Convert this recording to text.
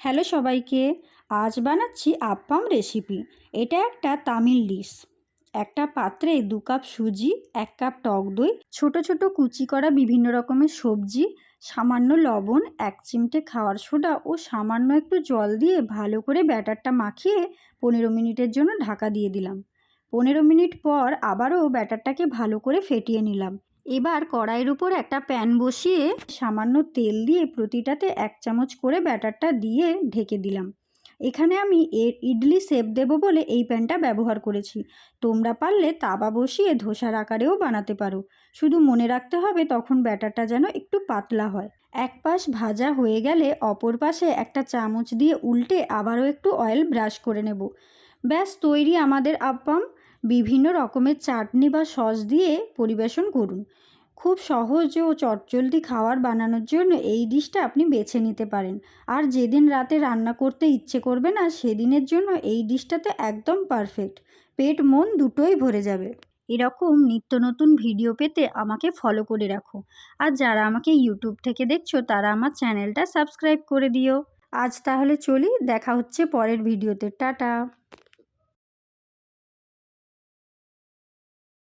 Hello সবাইকে, আজ বানাচ্ছি আপ্পাম রেসিপি এটা একটা তামিল ডিশ একটা পাত্রে দু কাপ সুজি, এক কাপ টক দই, ছোট ছোট কুচি করা বিভিন্ন রকমের সবজি, সামান্য লবণ, এক চিমটে খাওয়ার সোডা ও সামান্য একটু জল দিয়ে ভালো করে ব্যাটারটা মাখিয়ে পনেরো মিনিটের জন্য ঢাকা দিয়ে দিলাম। পনেরো মিনিট পর আবারও ব্যাটারটাকে ভালো করে ফেটিয়ে নিলাম। এবার কড়াইয়ের উপর একটা প্যান বসিয়ে সামান্য তেল দিয়ে প্রতিটাতে এক চামচ করে ব্যাটারটা দিয়ে ঢেকে দিলাম। এখানে আমি এর ইডলি সেপ দেবো বলে এই প্যানটা ব্যবহার করেছি। তোমরা পারলে তাবা বসিয়ে ধোসার আকারেও বানাতে পারো। শুধু মনে রাখতে হবে তখন ব্যাটারটা যেন একটু পাতলা হয়। এক পাশ ভাজা হয়ে গেলে অপর পাশে একটা চামচ দিয়ে উল্টে আবারও একটু অয়েল ব্রাশ করে নেব। ব্যাস, তৈরি আমাদের আপ্পাম। বিভিন্ন রকমের চাটনি বা সস দিয়ে পরিবেশন করুন। খুব সহজ ও চটজলদি খাবার বানানোর জন্য এই ডিশটা আপনি বেছে নিতে পারেন। আর যেদিন রাতে রান্না করতে ইচ্ছে করবে না, সেদিনের জন্য এই ডিশটাতে একদম পারফেক্ট। পেট মন দুটোই ভরে যাবে। এরকম নিত্য নতুন ভিডিও পেতে আমাকে ফলো করে রাখো। আর যারা আমাকে ইউটিউব থেকে দেখছ, তারা আমার চ্যানেলটা সাবস্ক্রাইব করে দিও। আজ তাহলে চলি, দেখা হচ্ছে পরের ভিডিওতে। টাটা!